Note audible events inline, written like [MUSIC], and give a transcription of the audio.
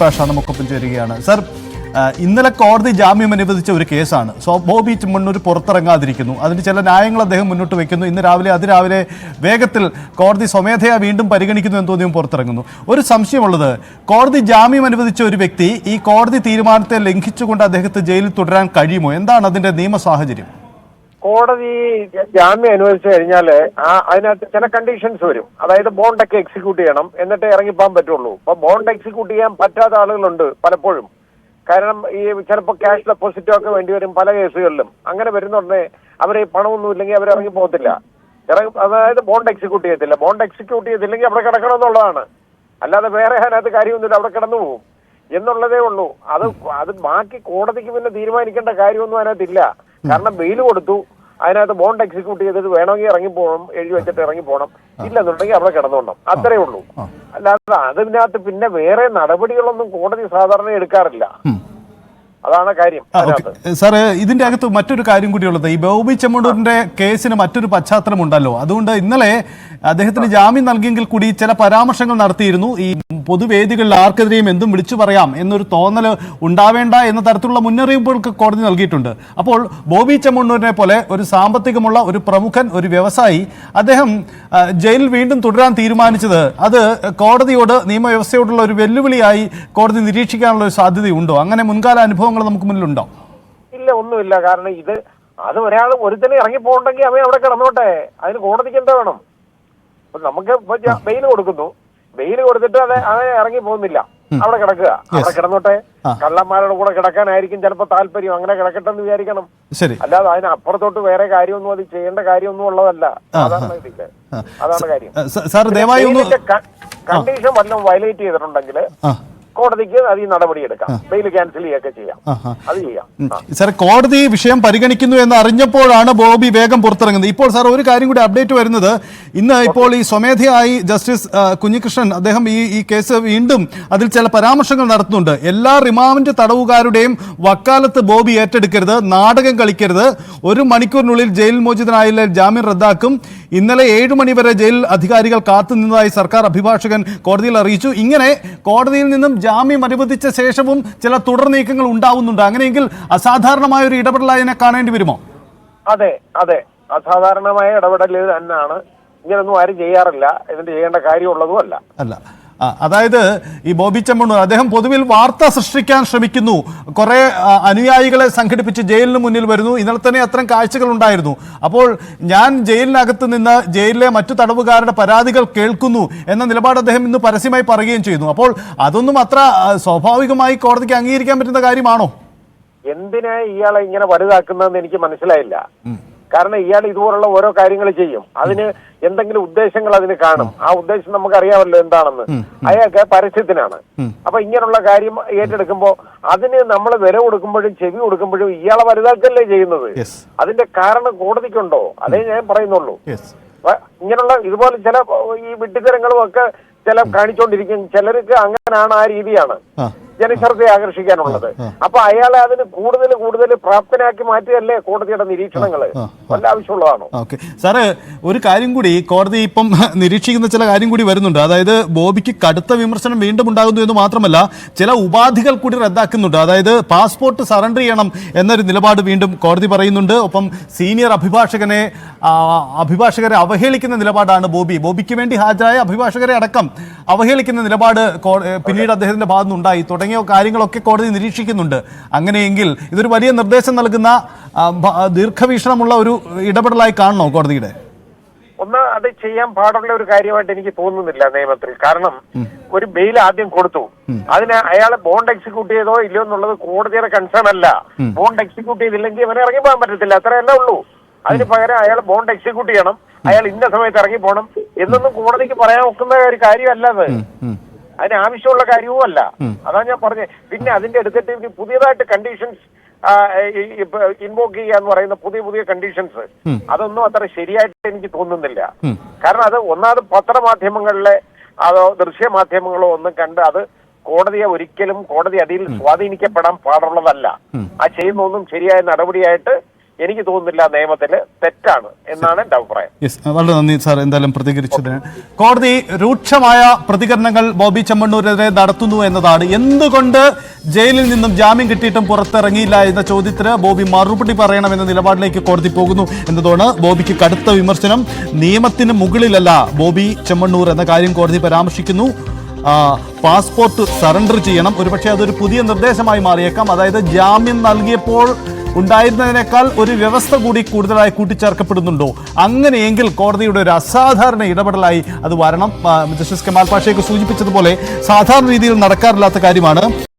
പാഷ നമുക്കൊപ്പം ചേരുകയാണ്. സർ ഇന്നലെ കോടതി ജാമ്യം അനുവദിച്ച ഒരു കേസാണ്. സോ ബോബി ചെമ്മണ്ണൂർ പുറത്തിറങ്ങാതിരിക്കുന്നു. അതിന് ചില ന്യായങ്ങൾ അദ്ദേഹം മുന്നോട്ട് വെക്കുന്നു ഇന്ന് രാവിലെ അതിരാവിലെ വേഗത്തിൽ കോടതി സ്വമേധയാ വീണ്ടും പരിഗണിക്കുന്നു എന്ന് തോന്നിയും പുറത്തിറങ്ങുന്നു. ഒരു സംശയമുള്ളത് കോടതി ജാമ്യം അനുവദിച്ച ഒരു വ്യക്തി ഈ കോടതി തീരുമാനത്തെ ലംഘിച്ചുകൊണ്ട് അദ്ദേഹത്തെ ജയിലിൽ തുടരാൻ കഴിയുമോ? എന്താണ് അതിന്റെ നിയമ സാഹചര്യം കോടതി ജാമ്യം അനുവദിച്ചു കഴിഞ്ഞാൽ ആ അതിനകത്ത് ചില കണ്ടീഷൻസ് വരും. അതായത് ബോണ്ടൊക്കെ എക്സിക്യൂട്ട് ചെയ്യണം എന്നിട്ടേ ഇറങ്ങിപ്പോകാൻ പറ്റുള്ളൂ. അപ്പൊ ബോണ്ട് എക്സിക്യൂട്ട് ചെയ്യാൻ പറ്റാത്ത ആളുകളുണ്ട് പലപ്പോഴും. കാരണം ഈ ചിലപ്പോൾ ക്യാഷ് ഡെപ്പോസിറ്റോ ഒക്കെ വേണ്ടി വരും പല കേസുകളിലും. അങ്ങനെ വരുന്നുടനെ അവരെ പണമൊന്നും ഇല്ലെങ്കിൽ അവർ ഇറങ്ങി പോകത്തില്ല. അതായത് ബോണ്ട് എക്സിക്യൂട്ട് ചെയ്യത്തില്ല. ബോണ്ട് എക്സിക്യൂട്ട് ചെയ്തില്ലെങ്കിൽ അവിടെ കിടക്കണം എന്നുള്ളതാണ്. അല്ലാതെ വേറെ അതിനകത്ത് കാര്യമൊന്നുമില്ല അവിടെ കിടന്നു പോകും. എന്നുള്ളതേ ഉള്ളൂ. അത് അത് ബാക്കി കോടതിക്ക് പിന്നെ തീരുമാനിക്കേണ്ട കാര്യമൊന്നും അതിനകത്തില്ല. കാരണം ബെയിൽ കൊടുത്തു. അതിനകത്ത് ബോണ്ട് എക്സിക്യൂട്ട് ചെയ്തിട്ട് വേണമെങ്കിൽ ഇറങ്ങി പോകണം എഴുതി വെച്ചിട്ട് ഇറങ്ങി പോകണം. ഇല്ലെന്നുണ്ടെങ്കിൽ അവിടെ കിടന്നോണം അത്രേ ഉള്ളൂ. അല്ലാതെ അതിനകത്ത് പിന്നെ വേറെ നടപടികളൊന്നും കോടതി സാധാരണ എടുക്കാറില്ല. അതാണ് കാര്യം. അതിനകത്ത്. ഇതിന്റെ അകത്ത് മറ്റൊരു കാര്യം കൂടിയുള്ളത് ഈ ബോബി ചെമ്മണ്ടൂരിന്റെ കേസിന് മറ്റൊരു പശ്ചാത്തലം ഉണ്ടല്ലോ അതുകൊണ്ട് ഇന്നലെ അദ്ദേഹത്തിന് ജാമ്യം നൽകിയെങ്കിൽ കൂടി ചില പരാമർശങ്ങൾ നടത്തിയിരുന്നു. ഈ പൊതുവേദികളിൽ ആർക്കെതിരെയും എന്തും വിളിച്ചു പറയാം എന്നൊരു തോന്നൽ ഉണ്ടാവേണ്ട എന്ന തരത്തിലുള്ള മുന്നറിയിപ്പുകൾക്ക് കോടതി നൽകിയിട്ടുണ്ട്. അപ്പോൾ ബോബി ചെമ്മണ്ണൂരിനെ പോലെ ഒരു സാമ്പത്തികമുള്ള ഒരു പ്രമുഖൻ ഒരു വ്യവസായി അദ്ദേഹം ജയിലിൽ വീണ്ടും തുടരാൻ തീരുമാനിച്ചത് അത് കോടതിയോട് നിയമവ്യവസ്ഥയോടുള്ള ഒരു വെല്ലുവിളിയായി കോടതി നിരീക്ഷിക്കാനുള്ള ഒരു സാധ്യതയുണ്ടോ? അങ്ങനെ മുൻകാല അനുഭവങ്ങൾ നമുക്ക് മുന്നിലുണ്ടോ? ഇല്ല ഒന്നുമില്ല. കാരണം ഇത് അത് ഒരാൾ ഒരുത്തനെ ഇറങ്ങി പോകണ്ടെങ്കിൽ അവൻ അവിടെ കിടന്നോട്ടെ. അതിന് കോടതിക്ക് എന്താ വേണം? നമുക്ക് ബെയിൽ കൊടുക്കുന്നു. ബെയിൽ കൊടുത്തിട്ട് അത് അത് ഇറങ്ങി പോകുന്നില്ല. അവിടെ കിടക്കുക. അവിടെ കിടന്നോട്ടെ. കള്ളന്മാരുടെ കൂടെ കിടക്കാനായിരിക്കും ചിലപ്പോ താല്പര്യം. അങ്ങനെ കിടക്കട്ടെ എന്ന് വിചാരിക്കണം അല്ലാതെ അതിന് അപ്പുറത്തോട്ട് വേറെ കാര്യമൊന്നും അത് ചെയ്യേണ്ട കാര്യമൊന്നും ഉള്ളതല്ല. അതാണ് ഇതിന്റെ അതാണ് കാര്യം. കണ്ടീഷൻ വല്ലതും വയലേറ്റ് ചെയ്തിട്ടുണ്ടെങ്കിൽ കോടതിക്ക് അതിൽ നടപടിയെടുക്കാം നടപടി എടുക്കാം. ബെയിൽ ക്യാൻസൽ ചെയ്യുകയൊക്കെ ചെയ്യാം. അത് ചെയ്യാം. സാർ കോടതി വിഷയം പരിഗണിക്കുന്നു എന്ന് അറിഞ്ഞപ്പോഴാണ് ബോബി വേഗം പുറത്തിറങ്ങുന്നത്. ഇപ്പോൾ സാർ ഒരു കാര്യം കൂടി അപ്ഡേറ്റ് വരുന്നത്. ഇന്ന് ഇപ്പോൾ ഈ സ്വമേധയായി ജസ്റ്റിസ് കുഞ്ഞികൃഷ്ണൻ അദ്ദേഹം ഈ ഈ കേസ് വീണ്ടും അതിൽ ചില പരാമർശങ്ങൾ നടത്തുന്നുണ്ട്. എല്ലാ റിമാൻഡ് തടവുകാരുടെയും വക്കാലത്ത് ബോബി ഏറ്റെടുക്കരുത് നാടകം കളിക്കരുത്. ഒരു മണിക്കൂറിനുള്ളിൽ ജയിൽ മോചിതനായില്ല ജാമ്യം റദ്ദാക്കും. ഇന്നലെ ഏഴു മണിവരെ ജയിൽ അധികാരികൾ കാത്തുനിന്നതായി സർക്കാർ അഭിഭാഷകൻ കോടതിയിൽ അറിയിച്ചു. ഇങ്ങനെ കോടതിയിൽ നിന്നും ജാമ്യം അനുവദിച്ച ശേഷവും ചില തുടർ നീക്കങ്ങൾ ഉണ്ടാവുന്നുണ്ട്. അങ്ങനെയെങ്കിൽ അസാധാരണമായ ഒരു ഇടപെടലായി അതിനെ കാണേണ്ടി വരുമോ? അതെ അതെ. അസാധാരണമായ ഇടപെടൽ തന്നെയാണ്. ഇങ്ങനൊന്നും ആരും ചെയ്യാറില്ല. ഇതിന്റെ ചെയ്യേണ്ട കാര്യമുള്ളതും അല്ല. അതായത് ഈ ബോബി ചെമ്മണ്ണൂർ അദ്ദേഹം പൊതുവിൽ വാർത്ത സൃഷ്ടിക്കാൻ ശ്രമിക്കുന്നു. കുറെ അനുയായികളെ സംഘടിപ്പിച്ച് ജയിലിന് മുന്നിൽ വരുന്നു. ഇന്നലെ തന്നെ അത്തരം കാഴ്ചകൾ ഉണ്ടായിരുന്നു. അപ്പോൾ ഞാൻ ജയിലിനകത്ത് നിന്ന് ജയിലിലെ മറ്റു തടവുകാരുടെ പരാതികൾ കേൾക്കുന്നു എന്ന നിലപാട് അദ്ദേഹം ഇന്ന് പരസ്യമായി പറയുകയും ചെയ്യുന്നു. അപ്പോൾ അതൊന്നും അത്ര സ്വാഭാവികമായി കോടതിക്ക് അംഗീകരിക്കാൻ പറ്റുന്ന കാര്യമാണോ? എന്തിനാ ഇയാളെ ഇങ്ങനെ വലുതാക്കുന്നതെന്ന് എനിക്ക് മനസ്സിലായില്ല. കാരണം ഇയാൾ ഇതുപോലുള്ള ഓരോ കാര്യങ്ങൾ ചെയ്യും. അതിന് എന്തെങ്കിലും ഉദ്ദേശങ്ങൾ അതിന് കാണും. ആ ഉദ്ദേശം നമുക്ക് അറിയാമല്ലോ എന്താണെന്ന് അയാൾക്ക് പരസ്യത്തിനാണ് അപ്പൊ ഇങ്ങനെയുള്ള കാര്യം ഏറ്റെടുക്കുമ്പോ അതിന് നമ്മൾ വില കൊടുക്കുമ്പോഴും ചെവി കൊടുക്കുമ്പോഴും ഇയാളെ വലുതാക്കല്ലേ ചെയ്യുന്നത്? അതിന്റെ കാരണം കോടതിക്കുണ്ടോ? അതേ ഞാൻ പറയുന്നുള്ളൂ. ഇങ്ങനെയുള്ള ഇതുപോലെ ചില ഈ വിട്ടിത്തരങ്ങളും ഒക്കെ ചില കാണിച്ചുകൊണ്ടിരിക്കും ചിലർക്ക് അങ്ങനെയാണ് ആ രീതിയാണ്. ജനശ്രദ്ധയെ ആകർഷിക്കാനുള്ളത്. അപ്പൊ അയാളെ അതിന് കൂടുതൽ കൂടുതൽ പ്രാപ്തനാക്കി മാറ്റുകയല്ലേ കോടതിയുടെ നിരീക്ഷണങ്ങൾ വല്ല ആവശ്യമുള്ളതാണോ? ഓക്കെ. സാറ് ഒരു കാര്യം കൂടി കോടതി ഇപ്പം [LAUGHS] നിരീക്ഷിക്കുന്ന ചില കാര്യം കൂടി വരുന്നുണ്ട്. അതായത് ബോബിക്ക് കടുത്ത വിമർശനം വീണ്ടും ഉണ്ടാകുന്നു എന്ന് മാത്രമല്ല ചില ഉപാധികൾ കൂടി റദ്ദാക്കുന്നുണ്ട്. അതായത് പാസ്പോർട്ട് സറണ്ടർ ചെയ്യണം എന്നൊരു നിലപാട് വീണ്ടും കോടതി പറയുന്നുണ്ട്. ഒപ്പം സീനിയർ അഭിഭാഷകനെ അഭിഭാഷകരെ അവഹേളിക്കുന്ന നിലപാടാണ് ബോബി. ബോബിക്ക് വേണ്ടി ഹാജരായ അഭിഭാഷകരെ അടക്കം അവഹേളിക്കുന്ന നിലപാട് പിന്നീട് അദ്ദേഹത്തിന്റെ ഭാഗത്ത് നിന്നുണ്ടായി തുടങ്ങിയ കാര്യങ്ങളൊക്കെ കോടതി നിരീക്ഷിക്കുന്നുണ്ട്. അങ്ങനെയെങ്കിൽ ഇതൊരു വലിയ നിർദ്ദേശം നൽകുന്ന ദീർഘവീക്ഷണമുള്ള ഒരു ഇടപെടലായി കാണണോ കോടതിയുടെ? ഒന്ന് അത് ചെയ്യാൻ പാടുള്ള ഒരു കാര്യമായിട്ട് എനിക്ക് തോന്നുന്നില്ല നിയമത്തിൽ. കാരണം ഒരു ബെയിൽ ആദ്യം കൊടുത്തു. അതിന് അയാളെ ബോണ്ട് എക്സിക്യൂട്ട് ചെയ്തോ ഇല്ലയോ എന്നുള്ളത് കോടതിയുടെ കൺസേൺ അല്ല. ബോണ്ട് എക്സിക്യൂട്ട് ചെയ്തില്ലെങ്കിൽ അവനെ ഇറങ്ങി പോകാൻ പറ്റത്തില്ല. അത്രയല്ല ഉള്ളൂ. അതിന് പകരം അയാൾ ബോണ്ട് എക്സിക്യൂട്ട് ചെയ്യണം. അയാൾ ഇന്ന സമയത്ത് ഇറങ്ങി പോകണം. എന്നൊന്നും കോടതിക്ക് പറയാൻ ഒക്കുന്ന ഒരു കാര്യമല്ല അത്. ഉം. അതിന് ആവശ്യമുള്ള കാര്യവും അല്ല അതാണ് ഞാൻ പറഞ്ഞത് പിന്നെ അതിന്റെ അടുത്തിട്ട് പുതിയതായിട്ട് കണ്ടീഷൻസ് ഇൻവോക്ക് ചെയ്യുക എന്ന് പറയുന്ന പുതിയ പുതിയ കണ്ടീഷൻസ് അതൊന്നും അത്ര ശരിയായിട്ട് എനിക്ക് തോന്നുന്നില്ല. കാരണം അത് ഒന്നാമത് പത്രമാധ്യമങ്ങളിലെ അതോ ദൃശ്യമാധ്യമങ്ങളോ ഒന്നും കണ്ട് അത് കോടതിയെ ഒരിക്കലും കോടതി അതിൽ സ്വാധീനിക്കപ്പെടാൻ പാടുള്ളതല്ല. ആ ചെയ്യുന്ന ഒന്നും ശരിയായ നടപടിയായിട്ട് എനിക്ക് തോന്നുന്നില്ല നിയമത്തിൽ തെറ്റാണ് എന്നാണ് എന്റെ അഭിപ്രായം. വളരെ നന്ദി സാർ എന്തായാലും പ്രതികരിച്ചതിന്. കോടതി രൂക്ഷമായ പ്രതികരണങ്ങൾ ബോബി ചെമ്മണ്ണൂരെതിരെ നടത്തുന്നു എന്നതാണ്. എന്തുകൊണ്ട് ജയിലിൽ നിന്നും ജാമ്യം കിട്ടിയിട്ടും പുറത്തിറങ്ങിയില്ല എന്ന ചോദ്യത്തിന് ബോബി മറുപടി പറയണമെന്ന നിലപാടിലേക്ക് കോടതി പോകുന്നു എന്നതാണ് ബോബിക്ക് കടുത്ത വിമർശനം. നിയമത്തിന് മുകളിലല്ല ബോബി ചെമ്മണ്ണൂർ എന്ന കാര്യം കോടതി പരാമർശിക്കുന്നു. പാസ്പോർട്ട് സറണ്ടർ ചെയ്യണം. ഒരുപക്ഷെ അതൊരു പുതിയ നിർദ്ദേശമായി മാറിയേക്കാം. അതായത് ജാമ്യം നൽകിയപ്പോൾ ഉണ്ടായിരുന്നതിനേക്കാൾ ഒരു വ്യവസ്ഥ കൂടി കൂടുതലായി കൂട്ടിച്ചേർക്കപ്പെടുന്നുണ്ടോ? അങ്ങനെയെങ്കിൽ കോടതിയുടെ ഒരു അസാധാരണ ഇടപെടലായി അത് വരണം. ജസ്റ്റിസ് കെമാൽ പാഷയൊക്കെ സൂചിപ്പിച്ചതുപോലെ സാധാരണ രീതിയിൽ നടക്കാറില്ലാത്ത കാര്യമാണ്.